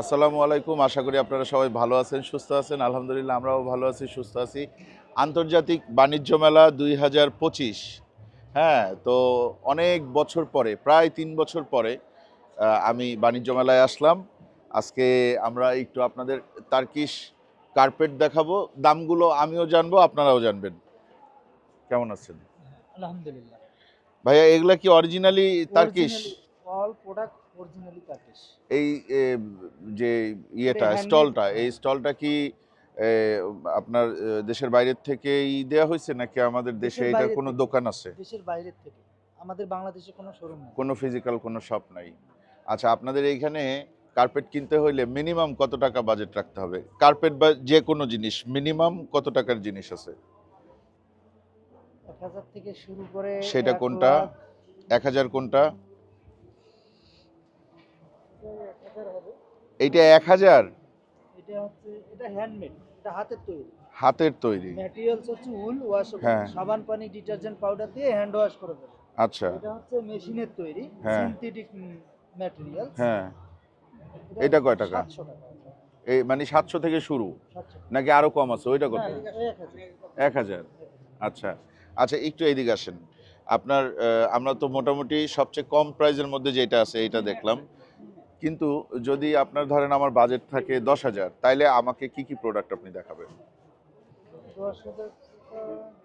আসসালামু আলাইকুম। আশা করি আপনারা সবাই ভালো আছেন সুস্থ আছেন। আলহামদুলিল্লাহ আমরাও ভালো আছি সুস্থ আছি। আন্তর্জাতিক বাণিজ্য মেলা দুই হাজার পঁচিশ। হ্যাঁ তো অনেক বছর পরে প্রায় তিন বছর পরে আমি বাণিজ্য মেলায় আসলাম। আজকে আমরা একটু আপনাদের তার্কিশ কার্পেট দেখাবো। দামগুলো আমিও জানব আপনারাও জানবেন। কেমন আছেন? আলহামদুলিল্লাহ। ভাইয়া এগুলা কি অরিজিনালি তার্কিশ? অল প্রোডাক্ট এই যে ইয়েটা স্টলটা এই স্টলটা কি আপনার দেশের বাইরের থেকেই দেয়া হয়েছে নাকি আমাদের দেশে এটা কোনো দোকান আছে? দেশের বাইরের থেকে। আমাদের বাংলাদেশে কোনো শোরুম নেই। কোনো ফিজিক্যাল কোনো শপ নাই। আচ্ছা আপনাদের এইখানে কার্পেট কিনতে হইলে মিনিমাম কত টাকা বাজেট রাখতে হবে? কার্পেট বা যে কোনো জিনিস মিনিমাম কত টাকার জিনিস আছে? এক হাজার থেকে শুরু করে সেটা কোনটা? এক হাজার কোনটা এটা এক হাজার হবে। এইটা এক হাজার? হাতের তৈরি। ম্যাটেরিয়ালস হচ্ছে উল ওয়াশ হ্যাঁ। সাবান পানি ডিটারজেন্ট পাউডার দিয়ে হ্যান্ড ওয়াশ করে দেবে। আচ্ছা। এটা হচ্ছে মেশিনের তৈরি হ্যাঁ। সিনথেটিক ম্যাটেরিয়াল হ্যাঁ। এটা কয় টাকা? এই মানে সাতশো থেকে শুরু? নাকি আরও কম আছে? ওইটা কত? হ্যাঁ, এক হাজার। এক হাজার। আচ্ছা। আচ্ছা একটু এইদিকে আসেন। আপনার আমরা তো মোটামুটি সবচেয়ে কম প্রাইজের মধ্যে যেটা আছে এটা দেখলাম। কিন্তু যদি আপনার ধরেন আমার বাজেট থাকে দশ হাজার তাইলে আমাকে কি কি প্রোডাক্ট আপনি দেখাবেন? দশ হাজার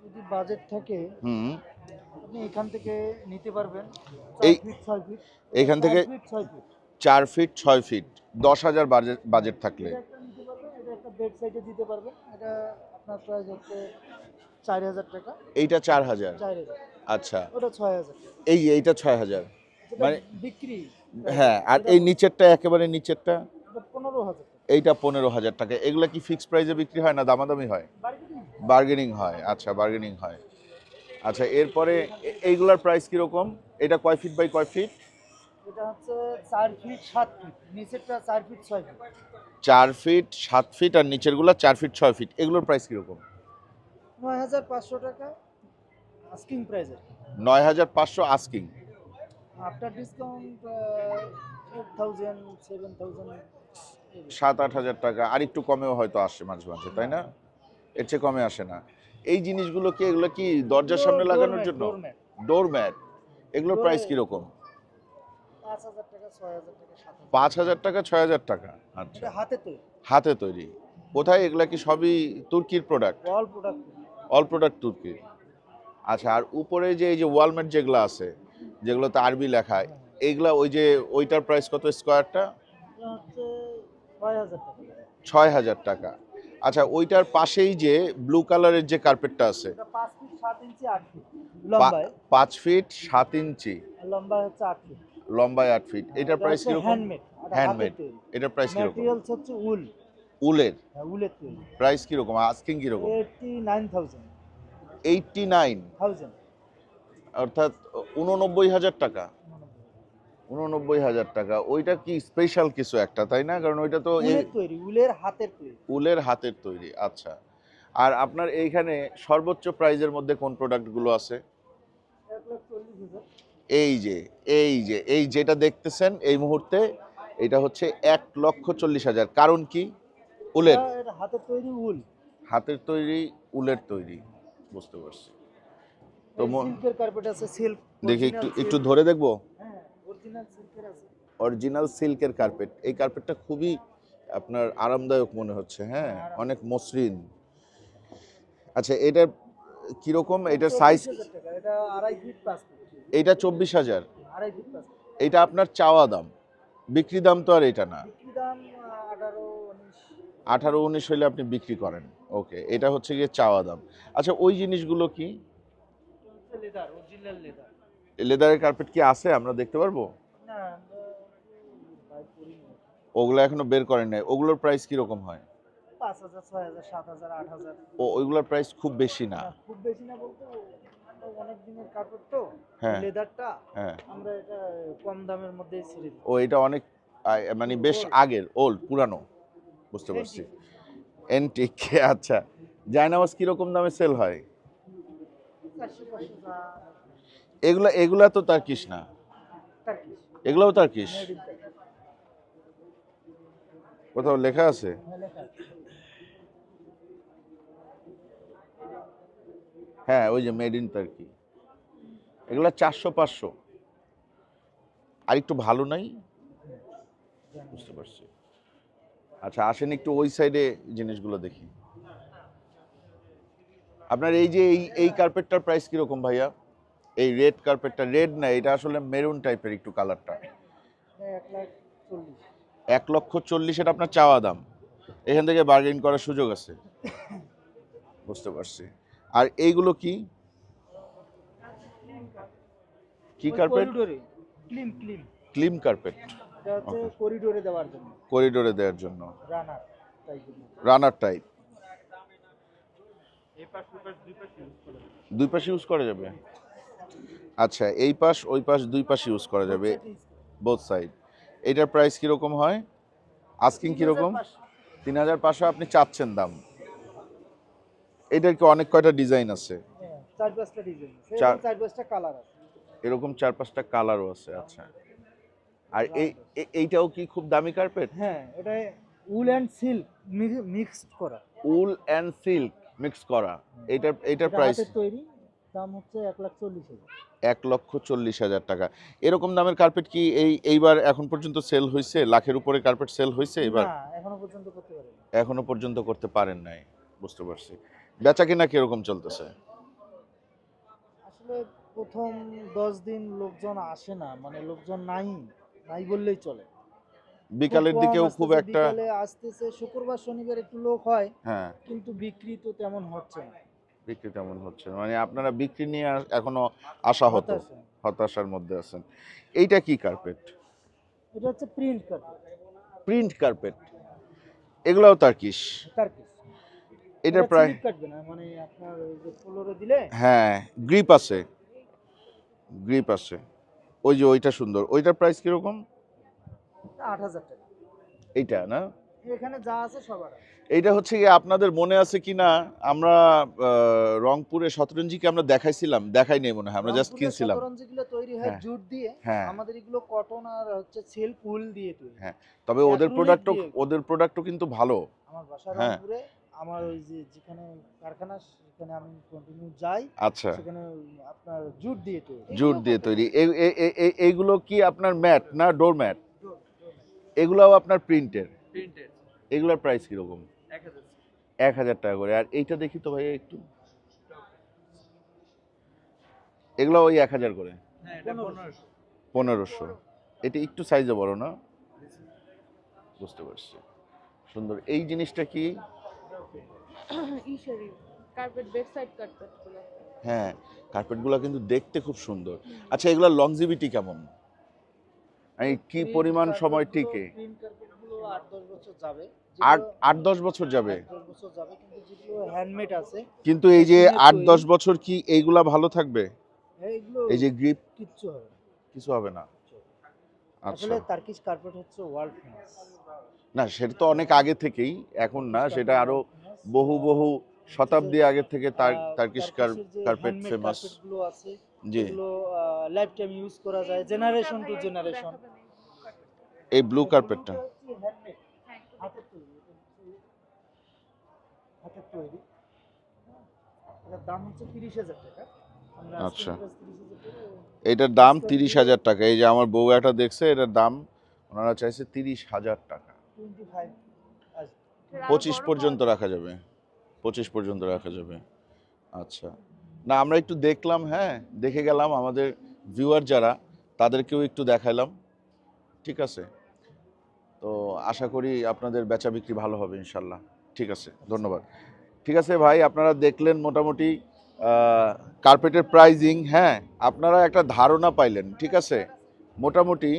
যদি বাজেট থাকে হুম। আপনি এখান থেকে নিতে পারবেন। এই- এইখান থেকে চার ফিট ছয় ফিট দশ হাজার বাজেট বাজেট থাকলে। একটা বেড সাইডে দিতে পারবেন। এটা আপনার প্রাইস হচ্ছে চার হাজার টাকা। এইটা চার হাজার। আচ্ছা। ওটা ছয় হাজার। এই এইটা ছয় হাজার। মানে- বিক্রি। হ্যাঁ আর এই নিচেরটা একেবারে নিচেরটা। এইটা পনেরো হাজার টাকা। এগুলো কি ফিক্সড প্রাইসে বিক্রি হয় না দামাদামি হয়? বার্গেনিং হয়। আচ্ছা বার্গেনিং হয়। আচ্ছা এরপরে এইগুলার প্রাইস কীরকম? এটা কয় ফিট বাই কয় ফিট এটা হচ্ছে চার ফিট সাত ফিট নিচেরটা চার ফিট ছয় ফিট চার ফিট সাত ফিট আর নিচেরগুলো চার ফিট ছয় ফিট এগুলোর প্রাইস কীরকম? নয় হাজার পাঁচশো টাকা আস্কিং প্রাইসের নয় হাজার পাঁচশো asking after discount thousand seven thousand সাত আট হাজার টাকা। আর একটু কমেও হয়তো আসে মাঝে মাঝে তাই না? এর চেয়ে কমে আসে না। এই জিনিসগুলো কি এগুলো কি দরজার সামনে লাগানোর জন্য? ডোর ম্যাট এগুলোর প্রাইস কীরকম? পাঁচ হাজার টাকা ছয় হাজার টাকা সাত হাজার পাঁচ হাজার টাকা ছয় হাজার টাকা। আচ্ছা। হাতে তৈরি। হাতে তৈরি। কোথায়? এগুলা কি সবই তুর্কির product all product all product তুর্কির আচ্ছা আর উপরে যে এই যে ওয়ালমেট যেগুলো আছে যেগুলোতে আরবি লেখা এইগুলা ওই যে ওইটার প্রাইস কত স্কোয়ারটা ছয় হাজার টাকা। আচ্ছা ওইটার পাশেই যে ব্লু কালারের যে কার্পেটটা আছে। পাঁচ ফিট সাত ইঞ্চি লম্বায়। আট ফিট এটার প্রাইস কীরকম? হ্যান্ডমেড এটার প্রাইস কীরকম? উল। উলের। হ্যাঁ উলের প্রাইস কীরকম? আস্কিং কীরকম? Eighty nine thousand eighty nine thousand অর্থাৎ উননব্বই হাজার টাকা। উননব্বই হাজার টাকা। ওইটা কি স্পেশাল কিছু একটা তাই না? কারণ ওইটা তো উলের তৈরি উলের হাতের তৈরি। উলের হাতের তৈরি আচ্ছা। আর আপনার এইখানে সর্বোচ্চ প্রাইজের মধ্যে কোন প্রোডাক্টগুলো আছে? এই যে এই যে এই যেটা দেখতেছেন এই মুহূর্তে এটা হচ্ছে এক লক্ষ চল্লিশ হাজার। কারণ কি? উলের। হাতের তৈরি উল। হাতের তৈরি উলের তৈরি বুঝতে পারছি। তো সিল্কের কার্পেট আছে সিল্ক দেখি একটু একটু ধরে দেখব? হ্যাঁ অরিজিনাল সিল্কের আছে। অরিজিনাল সিল্কের কার্পেট এই কার্পেটটা খুবই আপনার আরামদায়ক মনে হচ্ছে হ্যাঁ? অনেক মসৃণ। আচ্ছা এটার কীরকম? এটার সাইজ এটা চব্বিশ হাজার। এইটা আপনার চাওয়া দাম। বিক্রি দাম তো আর এটা না। আঠারো উনিশ। আঠারো উনিশ হইলে আপনি বিক্রি করেন। ওকে এটা হচ্ছে গিয়ে চাওয়া দাম। আচ্ছা ওই জিনিসগুলো কি? Leather original leather. লেদারের কার্পেট কি আছে? আমরা দেখতে পারব? না। ওগুলো এখনও বের করেন নাই। ওগুলোর প্রাইস হয়? হাজার ছয় হাজার সাত হাজার আট হাজার। ও ওইগুলোর প্রাইস খুব বেশি না। না, খুব বেশি না বলতে অনেক দিনের কার্পেট তো। হ্যাঁ। লেদারটা হ্যাঁ। আমরা এটা কম দামের ছেড়ে দিই। ও এটা অনেক মানে বেশ আগের ওল্ড পুরানো। বুঝতে পারছি। এন্টিক আচ্ছা। জায়নামাজ কীরকম দামে সেল হয়? এগুলা এগুলা তো তার্কিশ না। টার্কিশ এগুলাও মেড কোথাও হ্যাঁ, লেখা আছে। হ্যাঁ ওই যে মেড ইন টার্কি এগুলা চারশো পাঁচশো। আর একটু ভালো নাই? বুঝতে পারছি। আচ্ছা আসেন একটু ওই সাইডে জিনিসগুলো দেখি। আপনার এই যে এই এই কার্পেটটার প্রাইস কীরকম ভাইয়া? এই রেড কার্পেটটা রেড না এটা আসলে মেরুন টাইপের একটু কালারটা এক লক্ষ চল্লিশ এটা আপনার চাওয়া দাম। এখান থেকে বার্গেন করার সুযোগ আছে। বুঝতে পারছি। আর এইগুলো কি? কি carpet kilim kilim kilim carpet করিডোরে দেওয়ার জন্য। করিডোরে দেওয়ার জন্য। রানার জন্য রানার টাইপ দুই পাশে ইউজ করা যাবে। আচ্ছা এই পাশ ওই পাশ দুই পাশে ইউজ করা যাবে বোথ সাইড এটার প্রাইস কীরকম হয়? আস্কিং কীরকম? তিন হাজার পাঁচশো আপনি চাচ্ছেন দাম। এটার কি অনেক কয়টা ডিজাইন আছে? হ্যাঁ, চার পাঁচটা ডিজাইন চার- চার পাঁচটা কালার আছে। এরকম চার পাঁচটা কালারও আছে আচ্ছা। আর এই এইটাও কি খুব দামি কার্পেট হ্যাঁ এটা উল অ্যান্ড সিল্ক মিক্সড করা। উল অ্যান্ড সিল্ক মিক্স করা। এইটার এইটার এটা প্রাইস তৈরি দাম হচ্ছে এক লাখ চল্লিশ হাজার। এক লক্ষ চল্লিশ হাজার টাকা। এরকম দামের কার্পেট কি এই এইবার এখন পর্যন্ত সেল হয়েছে লাখের উপরে কার্পেট সেল হয়েছে এবার? না এখনও পর্যন্ত করতে পারেনি। এখনও পর্যন্ত করতে পারেন নাই বুঝতে পারছি। বেচা কিনা কীরকম চলতেছে? আসলে প্রথম দশ দিন লোকজন আসে না মানে লোকজন নাই নাই বললেই চলে। বিকালের দিকেও খুব একটা আসতেছে শুক্রবার শনিবার একটু লোক হয় হ্যাঁ। কিন্তু বিক্রি তো তেমন হচ্ছে না। বিক্রি তেমন হচ্ছে না। মানে আপনারা বিক্রি নিয়ে এখনও আশা হতো হতাশা। হতাশার মধ্যে আছেন। এইটা কি কার্পেট এটা হচ্ছে প্রিন্ট কার্পেট প্রিন্ট কার্পেট এগুলাও তার্কিশ টার্কিশ এটা প্রায় কাটবে না মানে আপনার ওই যে ফ্লোরে দিলে? হ্যাঁ গ্রিপ আছে। গ্রিপ আছে। ওই যে ওইটা সুন্দর। ওইটার প্রাইস কীরকম? আট হাজার টাকা। এইটা না? এখানে যা আছে সবার এইটা হচ্ছে কি আপনাদের মনে আছে কি না? আমরা রংপুরে শতরঞ্জিকে আমরা দেখাইছিলাম দেখাই নেই মনে হয় আমরা জাস্ট কিনছিলাম। শতরঞ্জিগুলো তৈরি হয় হ্যাঁ। জুট দিয়ে হ্যাঁ। আমাদের এগুলো কটন আর হচ্ছে সিল্ক উল দিয়ে তৈরি। হ্যাঁ। তবে ওদের acrylic প্রোডাক্টও ওদের প্রোডাক্টও কিন্তু ভালো। আমার বাসা হ্যাঁ। রংপুরে আমার ওই যে যেখানে কারখানা সেখানে আমি কন্টিনিউ যাই আচ্ছা। সেখানে আপনার জুট দিয়ে তৈরি। জুট দিয়ে তৈরি। এই- এই- এই- এই- এইগুলো কি আপনার ম্যাট না ডোর ম্যাট? এগুলাও আপনার প্রিন্টের প্রিন্টেড এগুলোর প্রাইস কীরকম? এক হাজার। টাকা করে। আর এইটা দেখি তো ভাই একটু। এগুলো ওই এক হাজার করে। হ্যাঁ এটা পনেরোশো। এটা একটু সাইজে বড় না? বুঝতে পারছি। সুন্দর। এই জিনিসটা কি? হ্যাঁ কার্পেটগুলো কিন্তু দেখতে খুব সুন্দর। আচ্ছা এগুলোর লংজিভিটি কেমন? কি পরিমাণ সময় টিকে? আট দশ বছর যাবে। কিন্তু এই যে আট দশ বছর কি এইগুলা ভালো থাকবে? এই যে গ্রিপ কিচ্ছু হবে কিছু হবে না? আচ্ছা। আসলে টার্কিশ কার্পেট হচ্ছে ওয়ার্ল্ড ফেমাস না সেটা তো অনেক আগে থেকেই এখন না সেটা আরও বহু বহু শতাব্দী আগে থেকে তার টার্কিশ কার্পেট ফেমাস আছে জি। যেগুলো লাইফ টাইম ইউজ করা যায় জেনারেশন টু। জেনারেশন এই ব্লু কার্পেটটা হাতের তৈরি এটা হচ্ছে হাতের তৈরি। এটার দাম হচ্ছে তিরিশ হাজার টাকা। আচ্ছা। এটার দাম তিরিশ হাজার টাকা। এই যে আমার বউ একটা দেখছে এটার দাম ওনারা চাইছে তিরিশ হাজার টাকা। পঁচিশ পর্যন্ত রাখা যাবে। পঁচিশ পর্যন্ত রাখা যাবে। আচ্ছা। না, আমরা একটু দেখলাম হ্যাঁ দেখে গেলাম আমাদের ভিউয়ার যারা, তাদেরকেও একটু দেখাইলাম, ঠিক আছে? তো আশা করি আপনাদের বেচা বিক্রি ভালো হবে ইনশাল্লাহ, ঠিক আছে, ধন্যবাদ। ঠিক আছে ভাই, আপনারা দেখলেন মোটামুটি কার্পেটের প্রাইজিং হ্যাঁ আপনারা একটা ধারণা পাইলেন, ঠিক আছে? মোটামুটি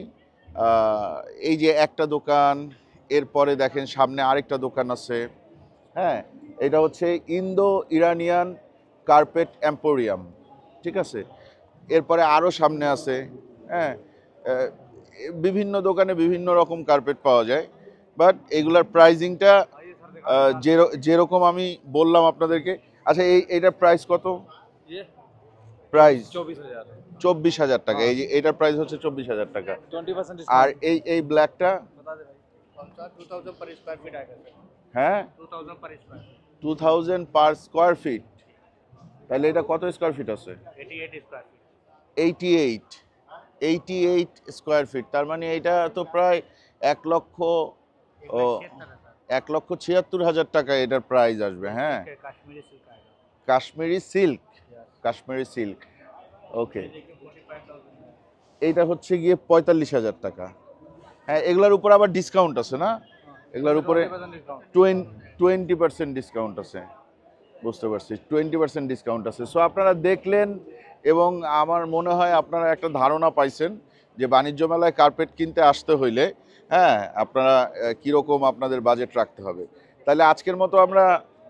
এই যে একটা দোকান, এরপরে দেখেন সামনে আরেকটা দোকান আছে হ্যাঁ এটা হচ্ছে ইন্দো ইরানিয়ান কার্পেট এম্পোরিয়াম ঠিক আছে? এরপরে আরও সামনে আছে হ্যাঁ বিভিন্ন দোকানে বিভিন্ন রকম কার্পেট পাওয়া যায় বাট এগুলার প্রাইজিংটা যেরকম আমি বললাম আপনাদেরকে আচ্ছা এই এটার প্রাইস কত? প্রাইস চব্বিশ হাজার টাকা এই যে এটার প্রাইস হচ্ছে চব্বিশ হাজার টাকা। আর এই এই ব্ল্যাকটা হ্যাঁ। Two thousand per square feet তাহলে এটা কত স্কোয়ার ফিট আছে? এইট এইট স্কোয়ার ফিট তার মানে এটা তো প্রায় এক লক্ষ এক লক্ষ ছিয়াত্তর হাজার টাকা এটার প্রাইস আসবে হ্যাঁ? Kashmiri silk Kashmiri silk okay এইটা হচ্ছে গিয়ে পঁয়তাল্লিশ হাজার টাকা। হ্যাঁ এগুলার উপর আবার ডিসকাউন্ট আছে না? এগুলার উপরে টোয়েন্টি পার্সেন্ট ডিসকাউন্ট আছে। বুঝতে পারছি। টোয়েন্টি পার্সেন্ট ডিসকাউন্ট আছে। সো আপনারা দেখলেন এবং আমার মনে হয় আপনারা একটা ধারণা পাইছেন যে বাণিজ্য মেলায় কার্পেট কিনতে আসতে হইলে হ্যাঁ আপনারা কীরকম আপনাদের বাজেট রাখতে হবে। তাহলে আজকের মতো আমরা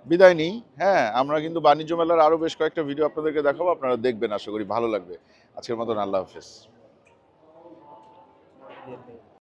বিদায় নিই। হ্যাঁ আমরা কিন্তু বাণিজ্য মেলার আরও বেশ কয়েকটা ভিডিও আপনাদেরকে দেখাবো। আপনারা দেখবেন, আশা করি ভালো লাগবে। আজকের মতন আল্লাহ হাফেজ।